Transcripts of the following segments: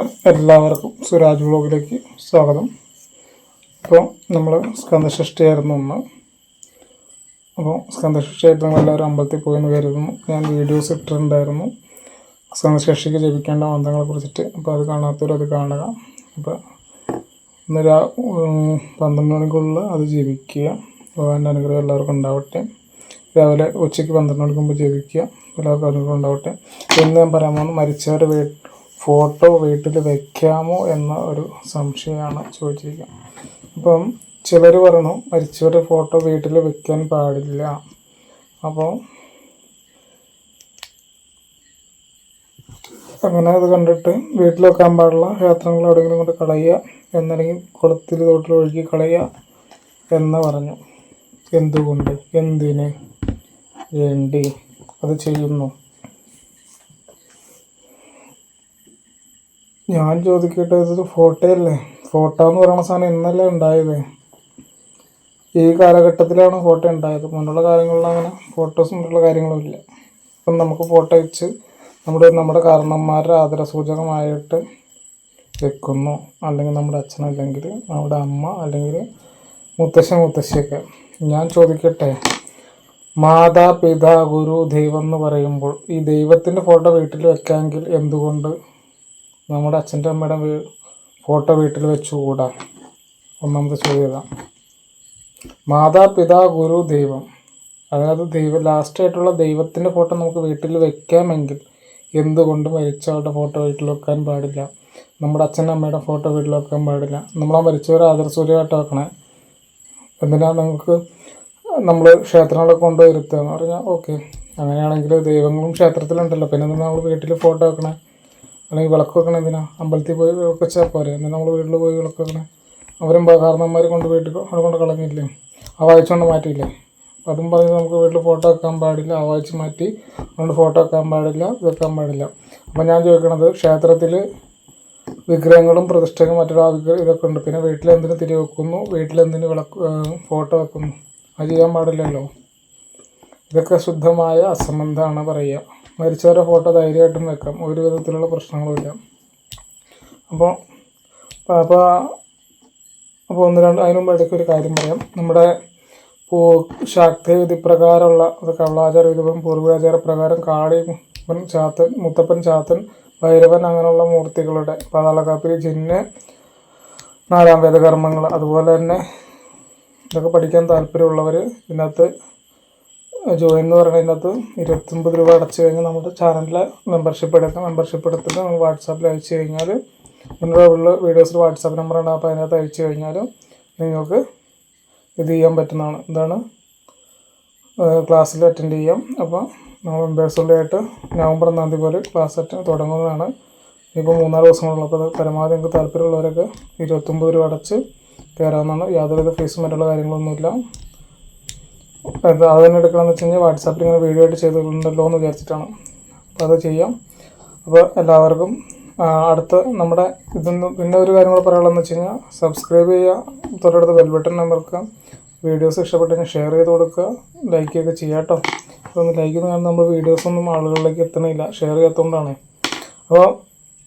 എല്ലാവർക്കും സുരാജ് വ്ളോഗിലേക്ക് സ്വാഗതം. അപ്പോൾ നമ്മൾ സ്കന്ധഷ്ടിയായിരുന്നു ഒന്ന് അപ്പോൾ സ്കന്ധഷ്ടിയായിട്ട് നമ്മൾ എല്ലാവരും അമ്പലത്തിൽ പോയെന്ന് കരുതുന്നു. ഞാൻ വീഡിയോസ് ഇട്ടിട്ടുണ്ടായിരുന്നു. സ്കന്ധഷ്ടിക്ക് ജപിക്കേണ്ട മന്ത്രങ്ങളെ കുറിച്ചിട്ട്. അപ്പോൾ അത് കാണാത്തവരും അത് കാണുക. അപ്പോൾ ഇന്ന് രാ പന്ത്രണ്ട് മണിക്കുള്ളിൽ അത് ജപിക്കുക. ഭഗവാന്റെ അനുഗ്രഹം എല്ലാവർക്കും ഉണ്ടാവട്ടെ. രാവിലെ ഉച്ചയ്ക്ക് പന്ത്രണ്ട് മണിക്ക് മുമ്പ് ജപിക്കുക. എല്ലാവർക്കും അനുഗ്രഹം ഉണ്ടാവട്ടെ. ഇന്ന് ഞാൻ പറയാൻ പോകുന്നത് മരിച്ചവരുടെ വീ ഫോട്ടോ വീട്ടിൽ വെക്കാമോ എന്ന ഒരു സംശയമാണ് ചോദിച്ചിരിക്കുന്നത്. അപ്പം ചിലർ പറഞ്ഞു മരിച്ചവരുടെ ഫോട്ടോ വീട്ടിൽ വെക്കാൻ പാടില്ല. അപ്പോൾ അങ്ങനെ അത് കണ്ടിട്ട് വീട്ടിൽ വെക്കാൻ പാടില്ല ക്ഷേത്രങ്ങൾ എവിടെയെങ്കിലും കൊണ്ട് കളയുക എന്നല്ലെങ്കിൽ കുളത്തിൽ തോട്ടിൽ ഒഴുകി കളയുക എന്ന് പറഞ്ഞു. എന്തുകൊണ്ട്? എന്തിന് വേണ്ടി? അത് ചെയ്യുന്നു. ഞാൻ ചോദിക്കട്ടെ ഇതൊരു ഫോട്ടോ അല്ലേ ഫോട്ടോ എന്ന് പറയുന്ന സാധനം ഇന്നല്ലേ ഉണ്ടായത്? ഈ കാലഘട്ടത്തിലാണ് ഫോട്ടോ ഉണ്ടായത്. മുന്നുള്ള കാലങ്ങളിൽ അങ്ങനെ ഫോട്ടോസ് മുന്നുള്ള കാര്യങ്ങളും ഇല്ല. അപ്പം നമുക്ക് ഫോട്ടോ വെച്ച് നമ്മുടെ നമ്മുടെ കാരണന്മാരുടെ ആദരസൂചകമായിട്ട് വെക്കുന്നു. അല്ലെങ്കിൽ നമ്മുടെ അച്ഛനല്ലെങ്കിൽ നമ്മുടെ അമ്മ അല്ലെങ്കിൽ മുത്തശ്ശൻ മുത്തശ്ശിയൊക്കെ. ഞാൻ ചോദിക്കട്ടെ മാതാപിതാ ഗുരു ദൈവം എന്ന് പറയുമ്പോൾ ഈ ദൈവത്തിന്റെ ഫോട്ടോ വീട്ടിൽ വെക്കാമെങ്കിൽ എന്തുകൊണ്ട് നമ്മുടെ അച്ഛന്റെ അമ്മയുടെ ഫോട്ടോ വീട്ടിൽ വെച്ചുകൂടാ? ഒന്നാമത്തെ ചോദ്യം മാതാപിതാ ഗുരു ദൈവം. അതായത് ദൈവം ലാസ്റ്റ് ആയിട്ടുള്ള ദൈവത്തിന്റെ ഫോട്ടോ നമുക്ക് വീട്ടിൽ വെക്കാമെങ്കിൽ എന്തുകൊണ്ട് മരിച്ചവരുടെ ഫോട്ടോ വീട്ടിൽ വെക്കാൻ പാടില്ല? നമ്മുടെ അച്ഛന്റെ അമ്മയുടെ ഫോട്ടോ വീട്ടിൽ വെക്കാൻ പാടില്ല. നമ്മളാ മരിച്ചവരെ ആദർശൂര്യമായിട്ട് വെക്കണേ. എന്തിനാ നമുക്ക് നമ്മൾ ക്ഷേത്രങ്ങളൊക്കെ കൊണ്ടുവരുത്തുക എന്ന് പറഞ്ഞാൽ ഓക്കെ അങ്ങനെയാണെങ്കിൽ ദൈവങ്ങളും ക്ഷേത്രത്തിലുണ്ടല്ലോ. പിന്നെ നമ്മൾ വീട്ടിൽ ഫോട്ടോ വെക്കണേ? അല്ലെങ്കിൽ വിളക്ക് വെക്കണം എന്തിനാ? അമ്പലത്തിൽ പോയി വിളക്ക് വെച്ചാൽ പോരെ. എന്നാൽ നമ്മൾ വീട്ടിൽ പോയി വിളക്ക് വെക്കണേ? അവരും കാരണന്മാർ കൊണ്ട് വീട്ടിൽ അവിടെ കൊണ്ട് കളഞ്ഞില്ലേ? ആ വായിച്ചുകൊണ്ട് മാറ്റിയില്ലേ? അപ്പം അതും പറഞ്ഞ് നമുക്ക് വീട്ടിൽ ഫോട്ടോ വെക്കാൻ പാടില്ല. ആ വായിച്ച് മാറ്റി അതുകൊണ്ട് ഫോട്ടോ വെക്കാൻ പാടില്ല വെക്കാൻ പാടില്ല. അപ്പം ഞാൻ ചോദിക്കണത് ക്ഷേത്രത്തിൽ വിഗ്രഹങ്ങളും പ്രതിഷ്ഠകളും മറ്റുള്ള വിഗ്രഹം ഇതൊക്കെ ഉണ്ട്. പിന്നെ വീട്ടിൽ എന്തിനു തിരി വെക്കുന്നു? വീട്ടിൽ എന്തിനു വിളക്ക് ഫോട്ടോ വെക്കുന്നു? അത് ചെയ്യാൻ പാടില്ലല്ലോ. ഇതൊക്കെ ശുദ്ധമായ അസംബന്ധമാണ് പറയുക. മരിച്ചവരുടെ ഫോട്ടോ ധൈര്യമായിട്ടും വെക്കാം. ഒരു വിധത്തിലുള്ള പ്രശ്നങ്ങളുമില്ല. അപ്പോൾ അപ്പോൾ അപ്പോൾ ഒന്ന് രണ്ട് അതിന് മുമ്പ് ഇടയ്ക്ക് ഒരു കാര്യം പറയാം. നമ്മുടെ പൂ ശാക്തവിധി പ്രകാരമുള്ള കവളാചാര വിധിപ്പം പൂർവാചാര പ്രകാരം കാളി മുത്തപ്പൻ ചാത്തൻ മുത്തപ്പൻ ചാത്തൻ ഭൈരവൻ അങ്ങനെയുള്ള മൂർത്തികളുടെ പാതാളക്കാപ്പിരി ജിന്ന് നാലാം വേദകർമ്മങ്ങൾ അതുപോലെ തന്നെ ഇതൊക്കെ പഠിക്കാൻ താല്പര്യമുള്ളവർ ഇതിനകത്ത് ജോയിൻ എന്ന് പറയുന്നതിനകത്ത് ഇരുപത്തൊമ്പത് രൂപ അടച്ചു കഴിഞ്ഞാൽ നമ്മുടെ ചാനലിലെ മെമ്പർഷിപ്പ് എടുക്കാം. മെമ്പർഷിപ്പ് എടുത്തിട്ട് നമ്മൾ വാട്സാപ്പിൽ അയച്ചു കഴിഞ്ഞാൽ നിങ്ങളുടെ ഉള്ള വീഡിയോസിൽ വാട്സാപ്പ് നമ്പറാണ് അപ്പോൾ അതിനകത്ത് അയച്ചു കഴിഞ്ഞാൽ നിങ്ങൾക്ക് ഇത് ചെയ്യാൻ പറ്റുന്നതാണ്. എന്താണ് ക്ലാസ്സിൽ അറ്റൻഡ് ചെയ്യാം. അപ്പോൾ നമ്മൾ മെമ്പേഴ്സുള്ളതായിട്ട് നവംബർ ഒന്നാം തീയതി പോലെ ക്ലാസ് അറ്റൻഡ് തുടങ്ങുന്നതാണ്. ഇപ്പോൾ മൂന്നാൽ ദിവസങ്ങളുള്ളൂ. അപ്പോൾ പരമാവധി നിങ്ങൾക്ക് താല്പര്യമുള്ളവരൊക്കെ ഇരുപത്തൊമ്പത് രൂപ അടച്ച് കയറാവുന്നതാണ് യാതൊരുവിധ ഫീസും മറ്റുള്ള കാര്യങ്ങളൊന്നുമില്ല. അത് തന്നെ എടുക്കണമെന്ന് വെച്ച് കഴിഞ്ഞാൽ വാട്സാപ്പിൽ ഇങ്ങനെ വീഡിയോ ആയിട്ട് ചെയ്തിട്ടുണ്ടല്ലോ എന്ന് വിചാരിച്ചിട്ടാണ്. അപ്പോൾ അത് ചെയ്യാം. അപ്പോൾ എല്ലാവർക്കും അടുത്ത് നമ്മുടെ ഇതൊന്ന് പിന്നെ ഒരു കാര്യം കൂടെ പറയാനുള്ളതെന്ന് വെച്ച് കഴിഞ്ഞാൽ സബ്സ്ക്രൈബ് ചെയ്യുക തൊട്ടടുത്ത് ബെൽ ബട്ടൺ അമർക്കുക വീഡിയോസ് ഇഷ്ടപ്പെട്ട് ഷെയർ ചെയ്ത് കൊടുക്കുക ലൈക്ക് ഒക്കെ ചെയ്യാം കേട്ടോ. അതൊന്ന് ലൈക്ക് ചെയ്യുന്ന കാരണം നമ്മൾ വീഡിയോസൊന്നും ആളുകളിലേക്ക് എത്തണില്ല ഷെയർ ചെയ്യാത്തതുകൊണ്ടാണ് അപ്പോൾ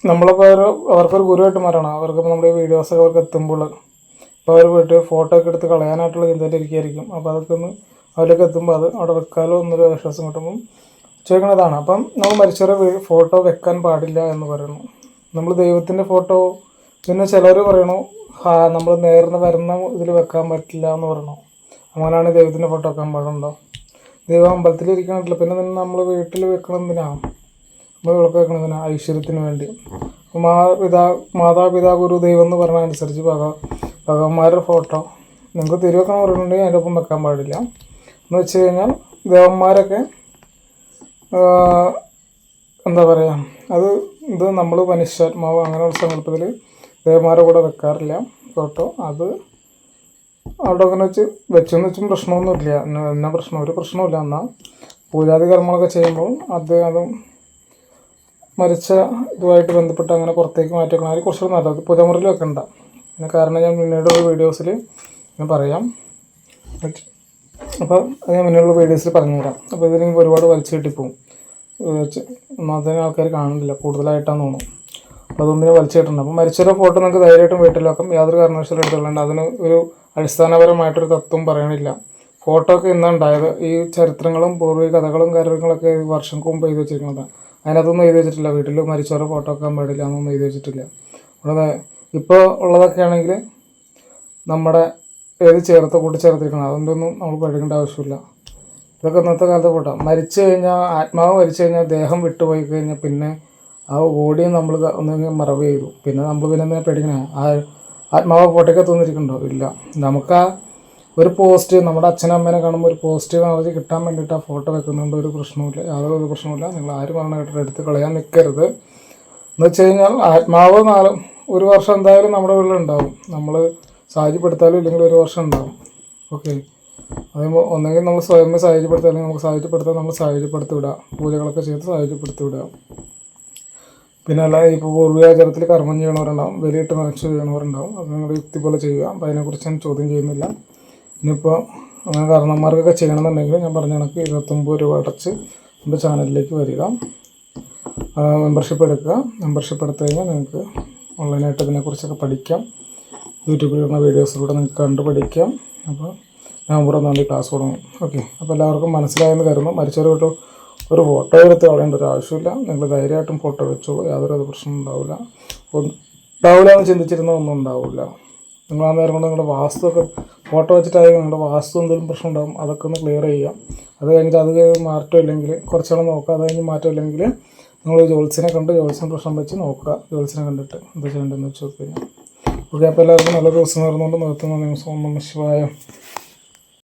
നമ്മളിപ്പോൾ ഒരു അവർക്കൊരു ഗുരുവായിട്ട് മാറണം. അവർക്ക് നമ്മുടെ ഈ വീഡിയോസൊക്കെ അവർക്ക് എത്തുമ്പോൾ. അപ്പോൾ അവർ പോയിട്ട് ഫോട്ടോ ഒക്കെ എടുത്ത് കളയാനായിട്ടുള്ള ചിന്തയിലിരിക്കുകയായിരിക്കും അപ്പോൾ അതൊക്കെ ഒന്ന് അതിലേക്ക് എത്തുമ്പോൾ അത് അവിടെ വെക്കാലോ എന്നൊരു വിശ്വാസം കിട്ടുമ്പം ചോദിക്കുന്നതാണ് അപ്പം നമ്മൾ മരിച്ചവരെ ഫോട്ടോ വെക്കാൻ പാടില്ല എന്ന് പറയുന്നു. നമ്മൾ ദൈവത്തിന്റെ ഫോട്ടോ പിന്നെ ചിലർ പറയണു ഹാ നമ്മൾ നേർന്ന് വരുന്ന ഇതിൽ വെക്കാൻ പറ്റില്ല എന്ന് പറയണു. അങ്ങനെയാണ് ദൈവത്തിന്റെ ഫോട്ടോ വെക്കാൻ പാടുണ്ടോ? ദൈവം അമ്പലത്തിൽ ഇരിക്കണില്ല പിന്നെ തന്നെ നമ്മൾ വീട്ടിൽ വെക്കണമെന്തിനാ നമ്മൾ വിളക്ക് വെക്കണതിനാ ഐശ്വര്യത്തിന് വേണ്ടി. മാതാ മാതാപിതാ ഗുരു ദൈവം എന്ന് പറഞ്ഞ അനുസരിച്ച് ഭഗ ഭഗവന്മാരുടെ ഫോട്ടോ. നിങ്ങൾക്ക് തിരുവെക്കണം പറയുന്നുണ്ടെങ്കിൽ അതിന്റെ ഒപ്പം വെക്കാൻ പാടില്ല. എന്ന് വെച്ച് കഴിഞ്ഞാൽ ദേവന്മാരൊക്കെ എന്താ പറയുക അത് ഇത് നമ്മൾ മനുഷ്യാത്മാവ് അങ്ങനെയുള്ള സങ്കല്പത്തിൽ ദേവന്മാരെ കൂടെ വെക്കാറില്ല. ഫോട്ടോ അത് അവിടെ അങ്ങനെ വെച്ച് വെച്ചെന്ന് വെച്ചും പ്രശ്നമൊന്നുമില്ല. എന്ന പ്രശ്നം? ഒരു പ്രശ്നമില്ല എന്നാൽ പൂജാതി കർമ്മങ്ങളൊക്കെ ചെയ്യുമ്പോൾ അത് അതും മരിച്ച ഇതുമായിട്ട് ബന്ധപ്പെട്ട് അങ്ങനെ പുറത്തേക്ക് മാറ്റി വെക്കണം അതിൽ കുറച്ചുകൂടെ നല്ലത്. പുതമുറിൽ വെക്കണ്ട. അതിന് കാരണം ഞാൻ പിന്നീട് ഒരു വീഡിയോസിൽ ഞാൻ പറയാം. അപ്പോൾ അത് ഞാൻ മുന്നിലുള്ള വീഡിയോസിൽ പറഞ്ഞു തരാം അപ്പോൾ ഇതിലെങ്കിൽ ഒരുപാട് വലിച്ചു കിട്ടിപ്പോവും. ഒന്നാമത്തെ ആൾക്കാർ കാണുന്നില്ല. കൂടുതലായിട്ടാന്ന് തോന്നുന്നു അപ്പോൾ അതുകൊണ്ട് ഞാൻ വലിച്ചു കിട്ടുന്നുണ്ട് അപ്പോൾ മരിച്ചൊരു ഫോട്ടോ നമുക്ക് ധൈര്യമായിട്ടും വീട്ടിൽ വെക്കാം യാതൊരു കാരണവശാലും എടുത്തുകൊണ്ട് അതിന് ഒരു അടിസ്ഥാനപരമായിട്ടൊരു തത്വം പറയണില്ല. ഫോട്ടോ ഒക്കെ ഇന്നാണ് ഉണ്ടായത് ഈ ചരിത്രങ്ങളും പൂർവ കഥകളും കാര്യങ്ങളൊക്കെ വർഷങ്ങൾക്ക് മുമ്പ് എഴുതി വെച്ചിരിക്കുന്നതാണ് അതിനകത്തൊന്നും എഴുതി വെച്ചിട്ടില്ല. വീട്ടിൽ മരിച്ചവരുടെ ഫോട്ടോ വെക്കാൻ പാടില്ല എന്നൊന്നും എഴുതി വെച്ചിട്ടില്ല. അവിടെ ഇപ്പോൾ ഉള്ളതൊക്കെ ആണെങ്കിൽ നമ്മുടെ ഏത് ചേർത്ത് കൂട്ടിച്ചേർത്തിരിക്കണം അതുകൊണ്ടൊന്നും നമ്മൾ പഠിക്കേണ്ട ആവശ്യമില്ല. ഇതൊക്കെ ഇന്നത്തെ കാലത്ത് കൂട്ടാം മരിച്ചു കഴിഞ്ഞാൽ ആത്മാവ് മരിച്ചു കഴിഞ്ഞാൽ ദേഹം വിട്ടുപോയി കഴിഞ്ഞാൽ പിന്നെ ആ ബോഡിയും നമ്മൾ ഒന്നെങ്കിൽ മറവ് ചെയ്തു. പിന്നെ നമ്മൾ പിന്നെ എന്തിനാ പേടിക്കണേ? ആ ആത്മാവ് ഫോട്ടോയ്ക്ക് തോന്നിരിക്കണ്ടോ ഇല്ല. നമുക്ക് ആ ഒരു പോസ്റ്റ് നമ്മുടെ അച്ഛനും അമ്മേനെ കാണുമ്പോൾ ഒരു പോസിറ്റീവ് എനർജി കിട്ടാൻ വേണ്ടിയിട്ട് ആ ഫോട്ടോ വെക്കുന്നുണ്ട്. ഒരു പ്രശ്നമില്ല യാതൊരു ഒരു പ്രശ്നവുമില്ല. നിങ്ങൾ ആര് പറഞ്ഞിട്ട് എടുത്ത് കളയാൻ നിൽക്കരുത് എന്ന് വെച്ച് കഴിഞ്ഞാൽ ആത്മാവ് നാല് ഒരു വർഷം എന്തായാലും നമ്മുടെ വീട്ടിലുണ്ടാവും നമ്മൾ സാഹചര്യപ്പെടുത്താലും ഇല്ലെങ്കിൽ ഒരു വർഷം ഉണ്ടാവും. ഓക്കെ അതേപോലെ ഒന്നെങ്കിൽ നമ്മൾ സ്വയമേ സാഹചര്യപ്പെടുത്തുക അല്ലെങ്കിൽ നമുക്ക് സാഹചര്യപ്പെടുത്താൻ നമ്മൾ സാഹചര്യപ്പെടുത്തി വിടുക പൂജകളൊക്കെ ചെയ്ത് സാഹചര്യപ്പെടുത്തി വിടുക പിന്നെ അല്ല ഇപ്പോൾ പൂർവാചാരത്തിൽ കർമ്മം ചെയ്യണവരുണ്ടാവും വിലയിട്ട് നനച്ച് ചെയ്യണവരുണ്ടാവും അത് നിങ്ങളുടെ യുക്തി പോലെ ചെയ്യുക. അപ്പോൾ അതിനെക്കുറിച്ച് ഞാൻ ചോദ്യം ചെയ്യുന്നില്ല. ഇനിയിപ്പോൾ അങ്ങനെ കാരണന്മാർക്കൊക്കെ ചെയ്യണമെന്നുണ്ടെങ്കിൽ ഞാൻ പറഞ്ഞ കണക്ക് ഇരുപത്തൊമ്പത് രൂപ അടച്ച് എന്റെ ചാനലിലേക്ക് വരിക. മെമ്പർഷിപ്പ് എടുക്കുക. മെമ്പർഷിപ്പ് എടുത്തു കഴിഞ്ഞാൽ നിങ്ങൾക്ക് ഓൺലൈനായിട്ട് ഇതിനെക്കുറിച്ചൊക്കെ പഠിക്കാം. യൂട്യൂബിൽ വരുന്ന വീഡിയോസിലൂടെ നിങ്ങൾക്ക് കണ്ടുപഠിക്കാം. അപ്പോൾ നവംബർ ഒന്നാം തീയതി ക്ലാസ് തുടങ്ങും. ഓക്കെ അപ്പോൾ എല്ലാവർക്കും മനസ്സിലായെന്ന് കരുതുന്നു. മരിച്ചവർ വിട്ടു ഒരു ഫോട്ടോ എടുത്ത് കളയേണ്ട ഒരു ആവശ്യമില്ല. നിങ്ങൾ ധൈര്യമായിട്ടും ഫോട്ടോ വെച്ചോളൂ യാതൊരു പ്രശ്നം ഉണ്ടാവില്ല. ഉണ്ടാവില്ല എന്ന് ചിന്തിച്ചിരുന്ന ഒന്നും ഉണ്ടാവില്ല. നിങ്ങൾ ആ നേരം കൊണ്ട് നിങ്ങളുടെ വാസ്തു ഒക്കെ ഫോട്ടോ വെച്ചിട്ടായാലും നിങ്ങളുടെ വാസ്തു എന്തെങ്കിലും പ്രശ്നം ഉണ്ടാകും അതൊക്കെ ഒന്ന് ക്ലിയർ ചെയ്യാം. അത് കഴിഞ്ഞിട്ട് അത് മാറ്റം ഇല്ലെങ്കിൽ കുറച്ചുകൂടെ നോക്കുക. അത് കഴിഞ്ഞ് മാറ്റം ഇല്ലെങ്കിൽ നിങ്ങൾ ജോത്സ്യനെ കണ്ട് ജോത്സ്യൻ പ്രശ്നം വെച്ച് നോക്കുക. ജോത്സ്യനെ കണ്ടിട്ട് എന്താ ചെയ്യേണ്ടതെന്ന് വെച്ച് നോക്കി കഴിഞ്ഞാൽ ഓക്കെ അപ്പോൾ എല്ലാവർക്കും നല്ല ദിവസം നേർന്നുകൊണ്ട് നിർത്തുന്നു. നിമിഷം നമ ശിവായ.